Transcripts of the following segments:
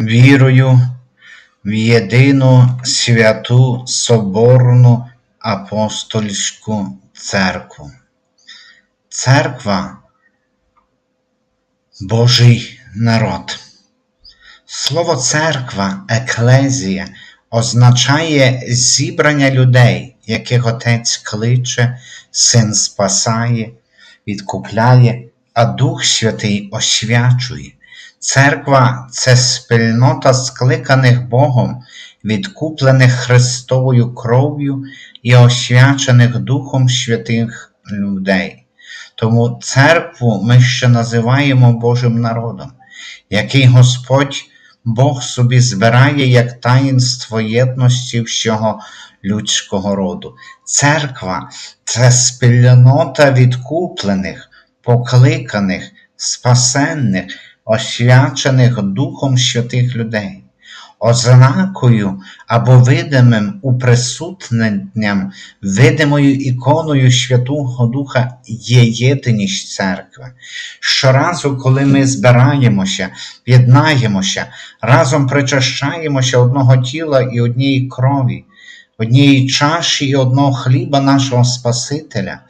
Вірую в єдину святу Соборну Апостольську Церкву. Церква Божий народ. Слово церква, еклезія означає зібрання людей, яких Отець кличе, Син спасає, відкупляє, а Дух Святий освячує. Церква це спільнота скликаних Богом, відкуплених Христовою кров'ю і освячених Духом святих людей. Тому церкву ми ще називаємо Божим народом, який Господь Бог собі збирає як таїнство єдності всього людського роду. Церква це спільнота відкуплених, покликаних, спасенних, освячених Духом святих людей. Ознакою або видимим уприсутненням, видимою іконою Святого Духа є єдиність церкви. Щоразу, коли ми збираємося, єднаємося, разом причащаємося одного тіла і однієї крові, однієї чаші і одного хліба нашого Спасителя,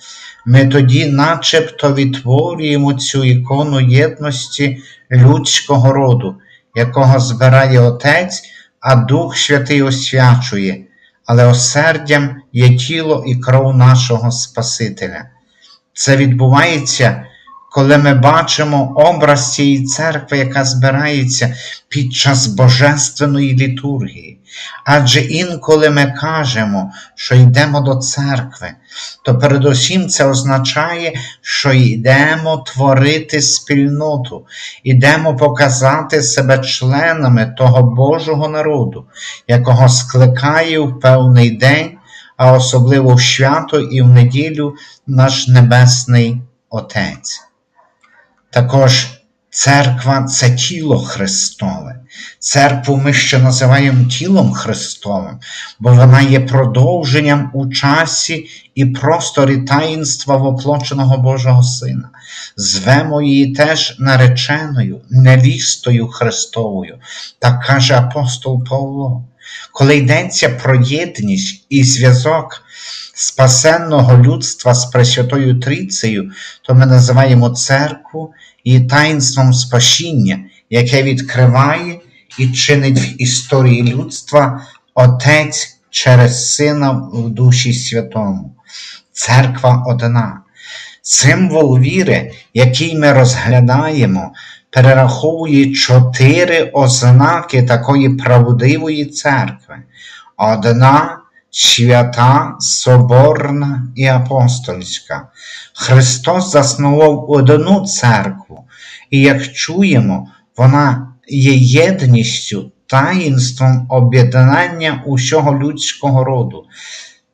ми тоді начебто відтворюємо цю ікону єдності людського роду, якого збирає Отець, а Дух Святий освячує, але осердям є тіло і кров нашого Спасителя. Це відбувається, коли ми бачимо образ цієї церкви, яка збирається під час божественної літургії. Адже інколи ми кажемо, що йдемо до церкви, то передусім це означає, що йдемо творити спільноту, йдемо показати себе членами того Божого народу, якого скликає в певний день, а особливо в свято і в неділю наш Небесний Отець. Також церква це тіло Христове. Церкву ми ще називаємо тілом Христовим, бо вона є продовженням у часі і просторі таїнства воплоченого Божого Сина. Звемо її теж нареченою, невістою Христовою, так каже апостол Павло. Коли йдеться про єдність і зв'язок спасенного людства з Пресвятою Трійцею, то ми називаємо церкву і таїнством спасіння, яке відкриває і чинить в історії людства Отець через Сина в Душі Святому. Церква одна. Символ віри, який ми розглядаємо, перераховує чотири ознаки такої правдивої церкви. Одна свята, соборна і апостольська. Христос заснував одну церкву, і як чуємо, вона є єдністю, таїнством об'єднання усього людського роду.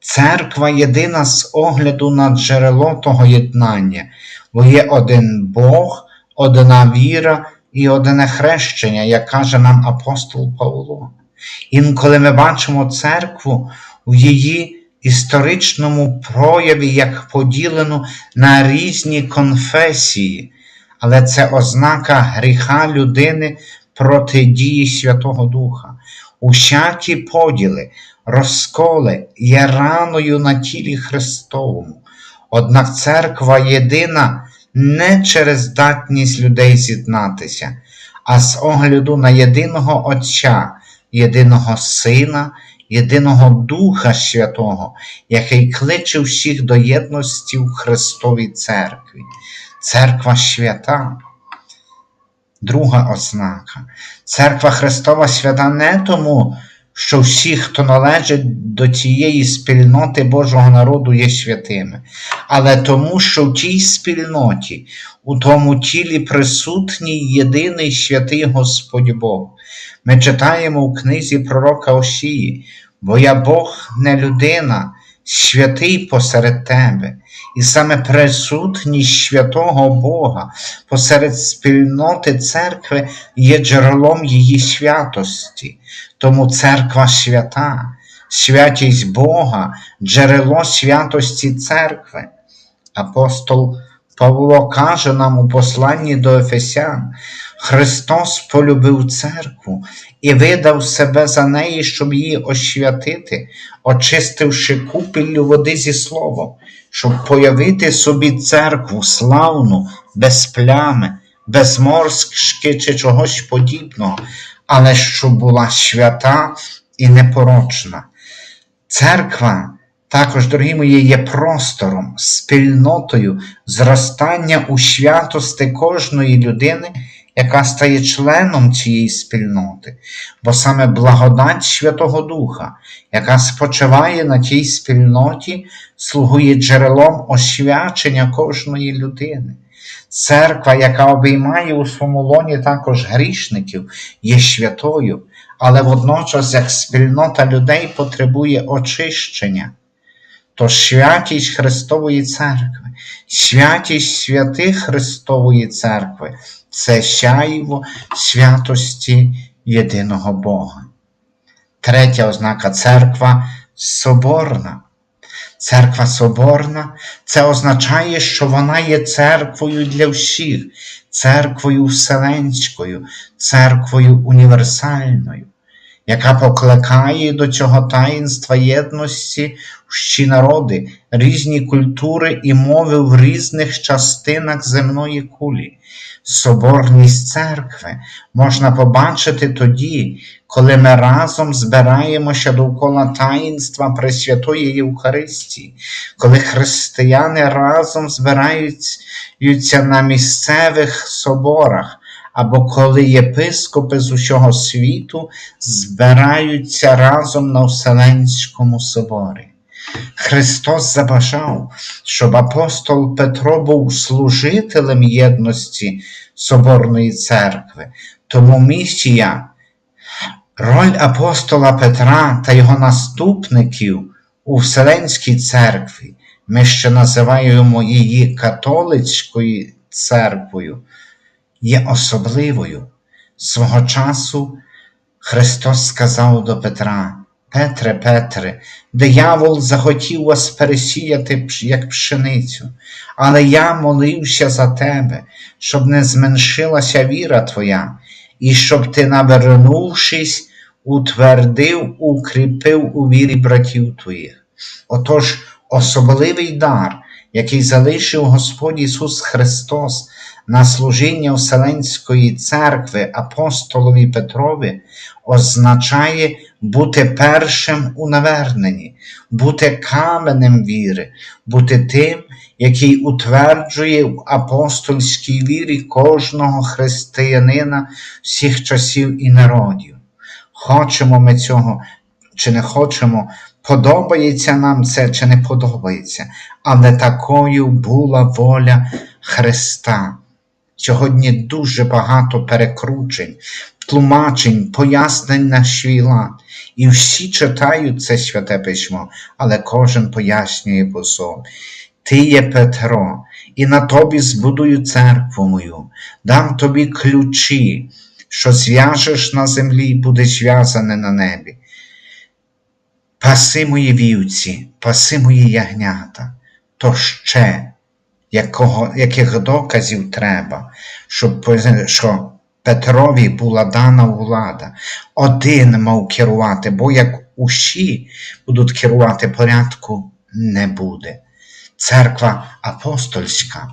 Церква єдина з огляду на джерело того єднання, бо є один Бог, одна віра і одне хрещення, як каже нам апостол Павло. Інколи ми бачимо церкву в її історичному прояві як поділену на різні конфесії, але це ознака гріха людини проти дії Святого Духа. Усякі поділи, розколи є раною на тілі Христовому. Однак церква єдина не через здатність людей з'єднатися, а з огляду на єдиного Отця, єдиного Сина, єдиного Духа Святого, який кличе всіх до єдності в Христовій Церкві. Церква свята. Друга ознака. Церква Христова свята не тому, що всі, хто належить до цієї спільноти Божого народу, є святими, але тому, що в тій спільноті, у тому тілі присутній єдиний святий Господь Бог. Ми читаємо в книзі пророка Осії, бо я Бог не людина, святий посеред тебе, і саме присутність святого Бога посеред спільноти церкви є джерелом її святості. Тому церква свята, святість Бога, джерело святості церкви. Апостол Павло каже нам у посланні до Ефесян, Христос полюбив церкву і видав себе за неї, щоб її освятити, очистивши купіллю води зі словом, щоб появити собі церкву славну, без плями, без морськи чи чогось подібного, але що була свята і непорочна. Церква також, дорогі мої, є простором, спільнотою зростання у святости кожної людини, яка стає членом цієї спільноти, бо саме благодать Святого Духа, яка спочиває на тій спільноті, слугує джерелом освячення кожної людини. Церква, яка обіймає у своєму лоні також грішників, є святою, але водночас як спільнота людей потребує очищення. То святість Христової Церкви, святість святих Христової Церкви це сяйво святості єдиного Бога. Третя ознака церква соборна. Церква соборна це означає, що вона є церквою для всіх, церквою вселенською, церквою універсальною, яка покликає до цього таїнства єдності всі народи, різні культури і мови в різних частинах земної кулі. Соборність церкви можна побачити тоді, коли ми разом збираємося довкола таїнства Пресвятої Євхаристії, коли християни разом збираються на місцевих соборах, або коли єпископи з усього світу збираються разом на Вселенському соборі. Христос забажав, щоб апостол Петро був служителем єдності Соборної церкви, тому місія, роль апостола Петра та його наступників у Вселенській церкві, ми ще називаємо її католицькою церквою, є особливою. Свого часу Христос сказав до Петра, Петре, Петре, диявол захотів вас пересіяти, як пшеницю, але я молився за тебе, щоб не зменшилася віра твоя, і щоб ти, навернувшись, утвердив, укріпив у вірі братів твоїх. Отож, особливий дар, який залишив Господь Ісус Христос на служіння Вселенської церкви апостолові Петрові, означає бути першим у наверненні, бути каменем віри, бути тим, який утверджує в апостольській вірі кожного християнина всіх часів і народів. Хочемо ми цього чи не хочемо, подобається нам це чи не подобається, але такою була воля Христа. Сьогодні дуже багато перекручень, тлумачень, пояснень на свій лад. І всі читають це святе письмо, але кожен пояснює по собі. Ти є Петро, і на тобі збудую церкву мою, дам тобі ключі, що зв'яжеш на землі, і буде зв'язане на небі. Паси мої вівці, паси мої ягнята, то ще якого, яких доказів треба, щоб що Петрові була дана влада. Один мав керувати, бо як усі будуть керувати порядку, не буде. Церква апостольська.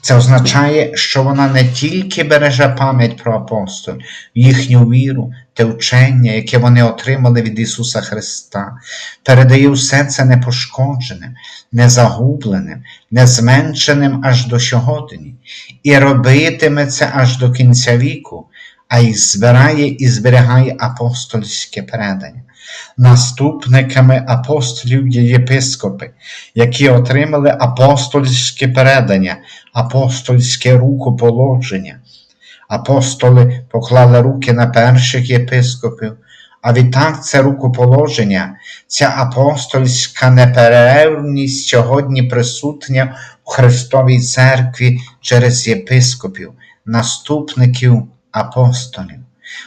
Це означає, що вона не тільки береже пам'ять про апостолів, їхню віру, те вчення, яке вони отримали від Ісуса Христа, передає все це непошкодженим, незагубленим, незменшеним аж до сьогодні, і робитиме це аж до кінця віку, а й збирає і зберігає апостольське передання. Наступниками апостолів є єпископи, які отримали апостольське передання, апостольське рукоположення. Апостоли поклали руки на перших єпископів, а відтак це рукоположення, ця апостольська неперервність сьогодні присутня в Христовій церкві через єпископів, наступників апостолів.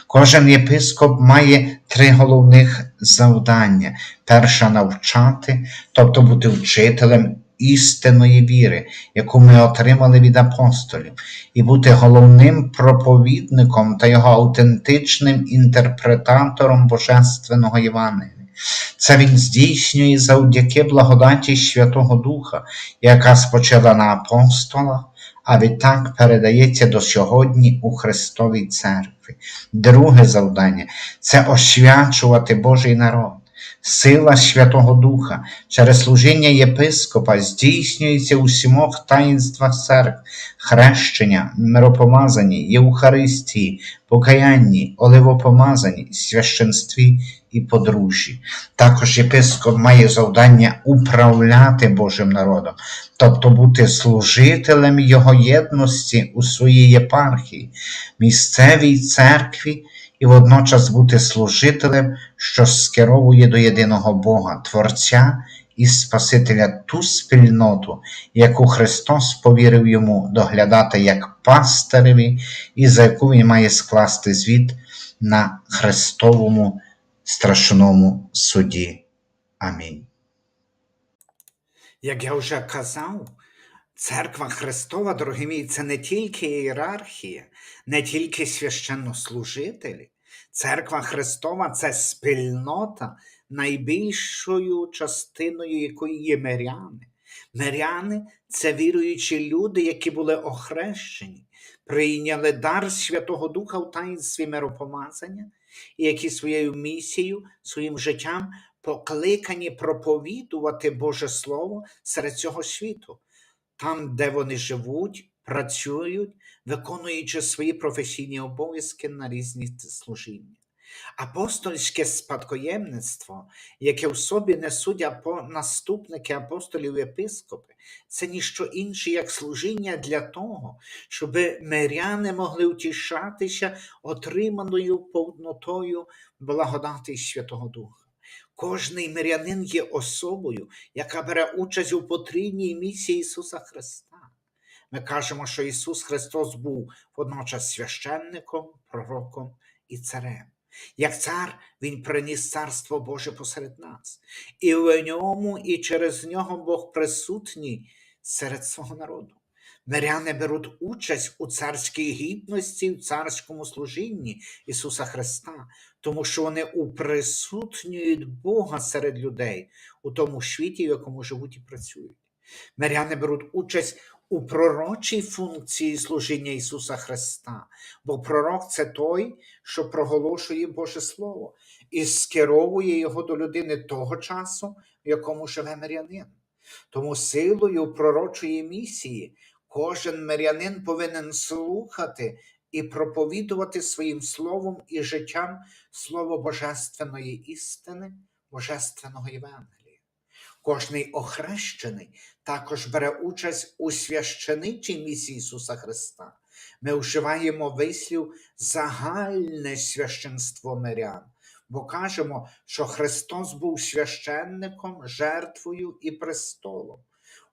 Кожен єпископ має три головних завдання: перше навчати, тобто бути вчителем істинної віри, яку ми отримали від апостолів, і бути головним проповідником та його аутентичним інтерпретатором Божественного Євангелія. Це він здійснює завдяки благодаті Святого Духа, яка спочила на апостолах, а відтак передається до сьогодні у Христовій Церкві. Друге завдання це освячувати Божий народ. Сила Святого Духа через служіння єпископа здійснюється у сімох таїнствах церкви, хрещення, миропомазанні, Євхаристії, покаянні, оливопомазанні, священстві і подружжі. Також єпископ має завдання управляти Божим народом, тобто бути служителем Його єдності у своїй єпархії, місцевій церкві і водночас бути служителем, що скеровує до єдиного Бога, Творця і Спасителя ту спільноту, яку Христос повірив йому доглядати як пастиреві, і за яку він має скласти звіт на Христовому страшному суді. Амінь. Як я вже казав, церква Христова, дорогі мої, це не тільки ієрархія, не тільки священнослужителі. Церква Христова це спільнота, найбільшою частиною якої є миряни. Миряни це віруючі люди, які були охрещені, прийняли дар Святого Духа в таїнстві миропомазання, і які своєю місією, своїм життям покликані проповідувати Боже Слово серед цього світу, там, де вони живуть, працюють, виконуючи свої професійні обов'язки на різні служіння. Апостольське спадкоємництво, яке в собі несуть наступники апостолів і єпископи, це ніщо інше, як служіння для того, щоб миряни могли утішатися отриманою повнотою благодати Святого Духа. Кожний мирянин є особою, яка бере участь у потрійній місії Ісуса Христа. Ми кажемо, що Ісус Христос був водночас священником, пророком і царем. Як цар, Він приніс царство Боже посеред нас, і в ньому, і через нього Бог присутній серед свого народу. Миряни беруть участь у царській гідності, в царському служінні Ісуса Христа, тому що вони уприсутнюють Бога серед людей у тому світі, в якому живуть і працюють. Миряни беруть участь у пророчій функції служіння Ісуса Христа, бо пророк це той, що проголошує Боже Слово і скеровує його до людини того часу, в якому живе мирянин. Тому силою пророчої місії кожен мирянин повинен слухати і проповідувати своїм словом і життям слово Божественної істини, Божественного Євангелія. Кожний охрещений також бере участь у священичій місії Ісуса Христа. Ми вживаємо вислів загальне священство мирян, бо кажемо, що Христос був священником, жертвою і престолом.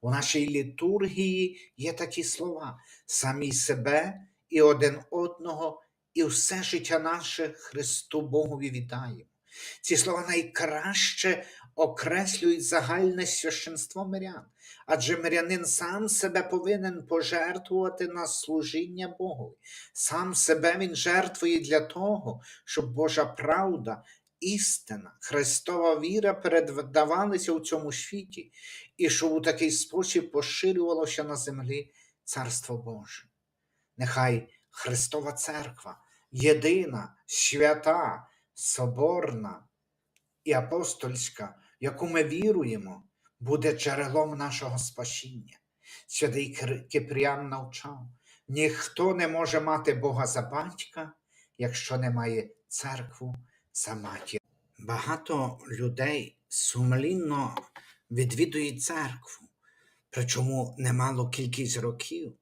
У нашій літургії є такі слова: самі себе і один одного, і все життя наше Христу Богові віддаємо. Ці слова найкраще окреслюють загальне священство мирян, адже мирянин сам себе повинен пожертвувати на служіння Богові. Сам себе він жертвує для того, щоб Божа правда, істина, Христова віра передавалися у цьому світі, і щоб у такий спосіб поширювалося на землі Царство Боже. Нехай Христова Церква, єдина, свята, соборна і апостольська, яку ми віруємо, буде джерелом нашого спасіння. Святий Кипріан навчав, ніхто не може мати Бога за батька, якщо не має церкву за матір. Багато людей сумлінно відвідують церкву, причому немало кількість років,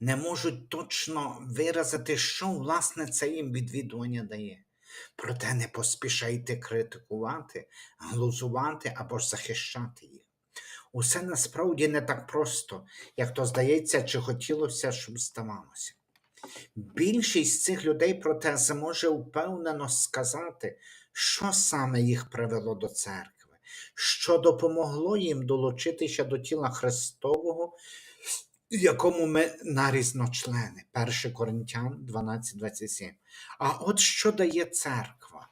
не можуть точно виразити, що власне це їм відвідування дає. Проте не поспішайте критикувати, глузувати або ж захищати їх. Усе насправді не так просто, як то здається, чи хотілося, щоб здавалося. Більшість цих людей, проте, зможе впевнено сказати, що саме їх привело до церкви, що допомогло їм долучитися до тіла Христового, якому ми нарізночлени. 1 Коринтян 12.27. А от що дає церква?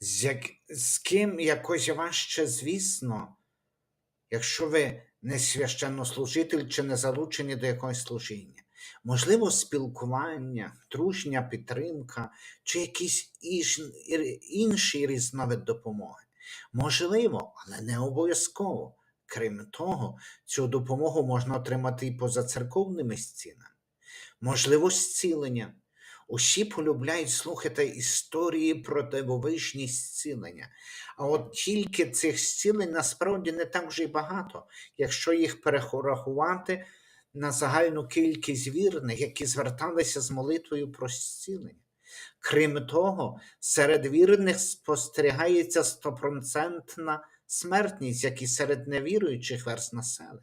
З, як, з ким якось важче, звісно, якщо ви не священнослужитель чи не залучені до якогось служіння. Можливо, спілкування, дружня підтримка чи ір- інший різновид допомоги. Можливо, але не обов'язково. Крім того, цю допомогу можна отримати і поза церковними стінами. Можливо, зцілення. Усі полюбляють слухати історії про дивовижні зцілення. А от тільки цих зцілень насправді не так вже й багато, якщо їх перерахувати на загальну кількість вірних, які зверталися з молитвою про зцілення. Крім того, серед вірних спостерігається стопроцентна смертність, як і серед невіруючих верст населення.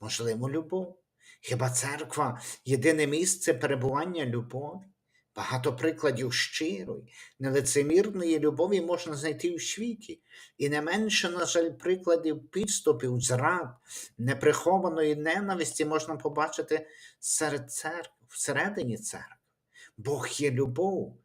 Можливо, любов. Хіба церква єдине місце перебування любові? Багато прикладів щирої, нелицемірної любові можна знайти у світі, і не менше, на жаль, прикладів підступів, зрад, неприхованої ненависті можна побачити серед церкв, всередині церкви. Бог є любов,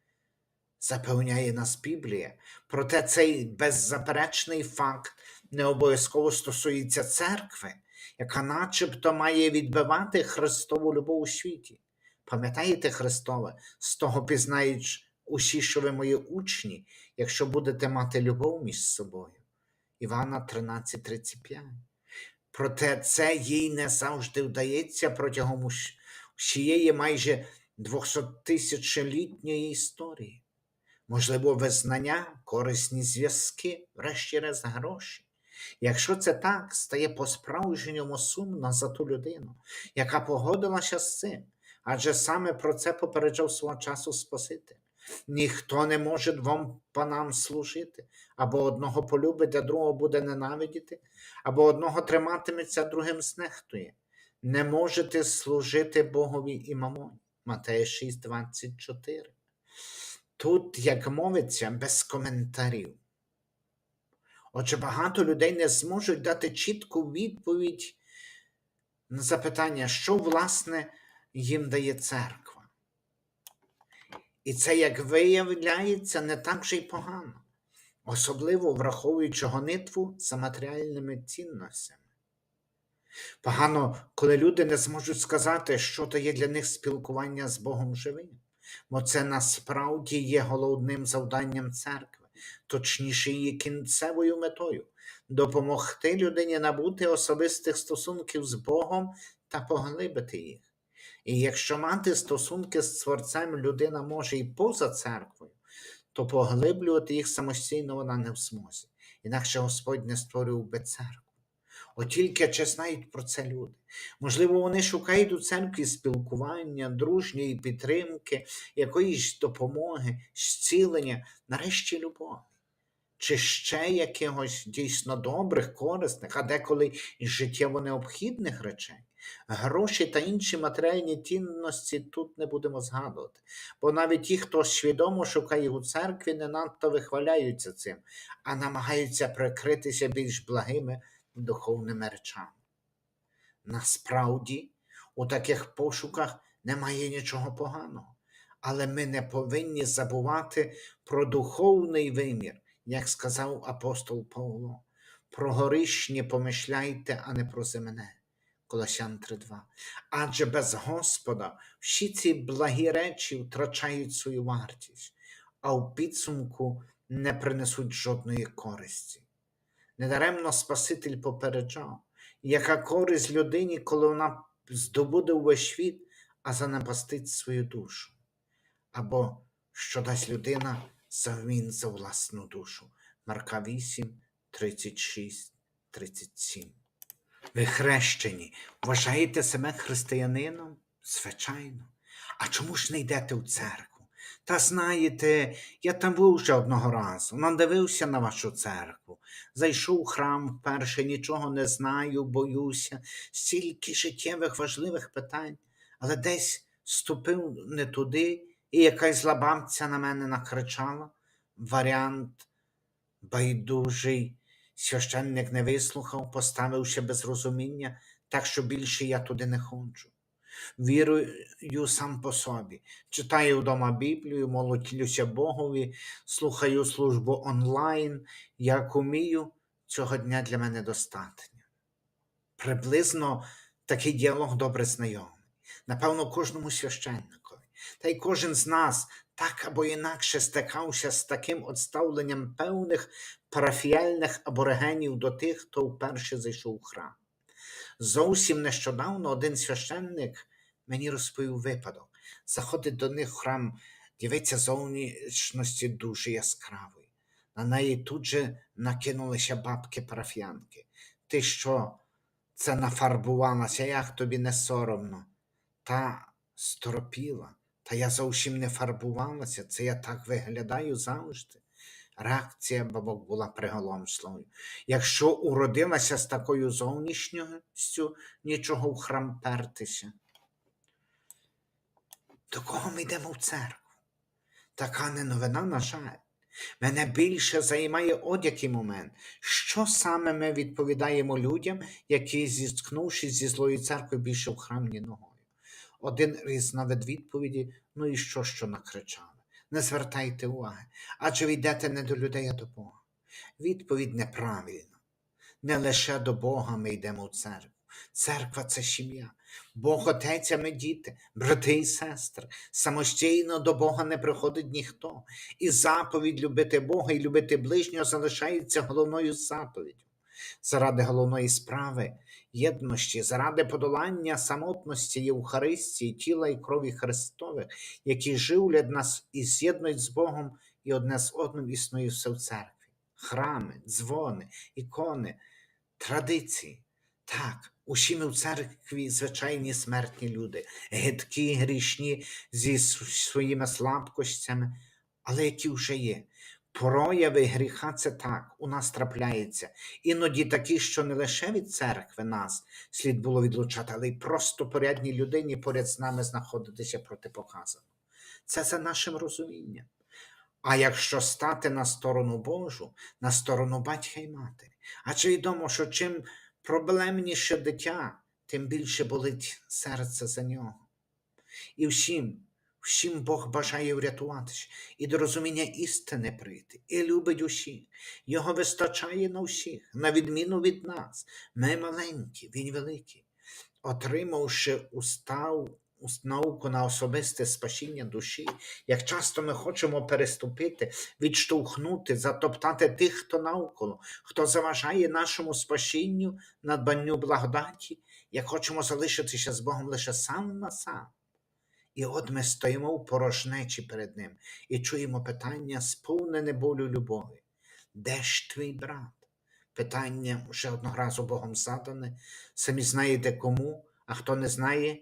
запевняє нас Біблія. Проте цей беззаперечний факт не обов'язково стосується церкви, яка начебто має відбивати Христову любов у світі. Пам'ятаєте Христове, з того пізнають усі, що ви мої учні, якщо будете мати любов між собою. Івана 13:35. Проте це їй не завжди вдається протягом всієї майже 200-тисячолітньої історії. Можливо, визнання, корисні зв'язки, врешті-решт гроші. Якщо це так, стає по-справжньому сумно за ту людину, яка погодилася з цим, адже саме про це попереджав свого часу Спаситель. Ніхто не може двом панам служити, або одного полюбить, а другого буде ненавидіти, або одного триматиметься, а другим знехтує. Не можете служити Богові і мамоні. Матея 6:24. Тут, як мовиться, без коментарів. Отже, багато людей не зможуть дати чітку відповідь на запитання, що власне їм дає церква. І це, як виявляється, не так же й погано, особливо враховуючи гонитву за матеріальними цінностями. Погано, коли люди не зможуть сказати, що то є для них спілкування з Богом живим, бо це насправді є головним завданням церкви, точніше її кінцевою метою допомогти людині набути особистих стосунків з Богом та поглибити їх. І якщо мати стосунки з Творцем людина може і поза церквою, то поглиблювати їх самостійно вона не в змозі. Інакше Господь не створив би церкву. От тільки чи знають про це люди. Можливо, вони шукають у церкві спілкування, дружньої підтримки, якоїсь допомоги, зцілення, нарешті любові. Чи ще якихось дійсно добрих, корисних, а деколи і життєво необхідних речей. Гроші та інші матеріальні цінності тут не будемо згадувати, бо навіть ті, хто свідомо шукає у церкві, не надто вихваляються цим, а намагаються прикритися більш благими духовними речами. Насправді, у таких пошуках немає нічого поганого, але ми не повинні забувати про духовний вимір, як сказав апостол Павло. Про горишнє помишляйте, а не про земне. Колосян 3.2. Адже без Господа всі ці благі речі втрачають свою вартість, а в підсумку не принесуть жодної користі. Недаремно Спаситель попереджав, яка користь людині, коли вона здобуде увесь світ, а занапастить свою душу, або що дасть людина завмін за власну душу. Марка 8, 36, 37. Ви хрещені, вважаєте себе християнином? Звичайно. А чому ж не йдете в церкву? Та знаєте, я там був вже одного разу, надивився на вашу церкву, зайшов у храм вперше, нічого не знаю, боюся, стільки життєвих важливих питань, але десь ступив не туди, і якась зла бабця на мене накричала. Варіант байдужий священник не вислухав, поставивши без розуміння, так що більше я туди не ходжу. Вірую сам по собі, читаю вдома Біблію, молотлюся Богові, слухаю службу онлайн, як умію, цього дня для мене достатньо. Приблизно такий діалог добре знайомий. Напевно, кожному священникові. Та й кожен з нас так або інакше стикався з таким отставленням певних парафіяльних аборигенів до тих, хто вперше зайшов у храм. Зовсім нещодавно один священник мені розповів випадок. Заходить до них храм, дивиться зовнішності дуже яскравої. На неї тут же накинулися бабки парафіянки. Ти що, це нафарбувалася, як тобі не соромно? Та сторопіла, та я зовсім не фарбувалася, це я так виглядаю завжди. Реакція бабок була приголомшливою. Якщо уродилася з такою зовнішністю, нічого в храм пертися. До кого ми йдемо в церкву? Така не новина, на жаль. Мене більше займає одякий момент. Що саме ми відповідаємо людям, які, зіткнувшись зі злою церквою, більше в храм ні ногою? Один різновид відповіді: ну і що, що накричали? Не звертайте уваги, адже ви йдете не до людей, а до Бога. Відповідь неправильна. Не лише до Бога ми йдемо в церкву. Церква це сім'я. Бог Отець, а ми діти, брати і сестри. Самостійно до Бога не приходить ніхто. І заповідь любити Бога і любити ближнього залишається головною заповіддю. Заради головної справи, єдності, заради подолання самотності Євхаристії, тіла і крові Христових, які живлять нас і з'єднують з Богом, і одне з одним існує все в церкві. Храми, дзвони, ікони, традиції. Так, усі ми в церкві звичайні смертні люди, гидкі, грішні зі своїми слабкостями, але які вже є. Прояви гріха це так, у нас трапляється. Іноді такі, що не лише від церкви нас слід було відлучати, але й просто порядній людині поряд з нами знаходитися протипоказано. Це за нашим розумінням. А якщо стати на сторону Божу, на сторону батька і матері, адже відомо, що чим проблемніше дитя, тим більше болить серце за нього. І всім, всім Бог бажає врятуватися і до розуміння істини прийти, і любить усіх. Його вистачає на всіх, на відміну від нас. Ми маленькі, він великий. Отримавши устав, установку на особисте спасіння душі, як часто ми хочемо переступити, відштовхнути, затоптати тих, хто навколо, хто заважає нашому спасінню, надбанню благодаті, як хочемо залишитися з Богом лише сам на сам. І от ми стоїмо в порожнечі перед Ним і чуємо питання, сповнене болю любові. Де ж твій брат? Питання вже одного разу Богом задане. Самі знаєте кому, а хто не знає,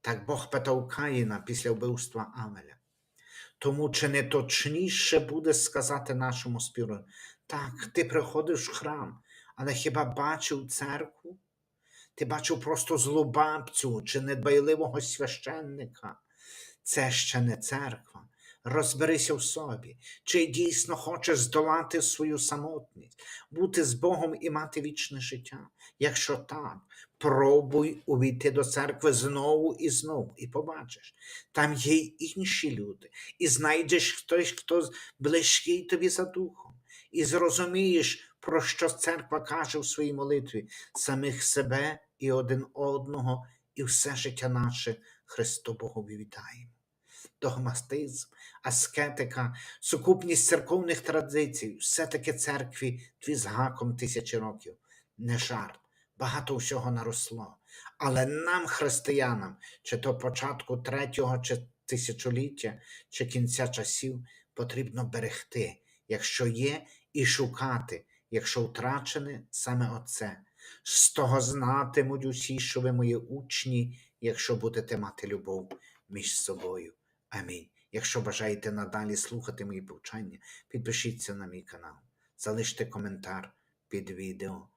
так Бог питав Каїна після вбивства Авеля. Тому чи не точніше буде сказати нашому спіру, так, ти приходиш в храм, але хіба бачив церкву? Ти бачив просто злу бабцю чи недбайливого священника. Це ще не церква. Розберися в собі, чи дійсно хочеш здолати свою самотність, бути з Богом і мати вічне життя. Якщо так, пробуй увійти до церкви знову і знову, і побачиш, там є й інші люди, і знайдеш хтось, хто близький тобі за духом, і зрозумієш, про що церква каже в своїй молитві. Самих себе і один одного, і все життя наше Христу Богові. Догматизм, аскетика, сукупність церковних традицій, все-таки церкві тві з гаком тисячі років. Не жарт, багато всього наросло. Але нам, християнам, чи то початку третього чи тисячоліття, чи кінця часів, потрібно берегти, якщо є, і шукати, якщо втрачене саме оце. З того знатимуть усі, що ви мої учні, якщо будете мати любов між собою. Амінь. Якщо бажаєте надалі слухати мої повчання, підпишіться на мій канал, залиште коментар під відео.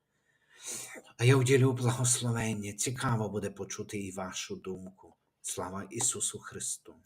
А я уділю благословення. Цікаво буде почути і вашу думку. Слава Ісусу Христу!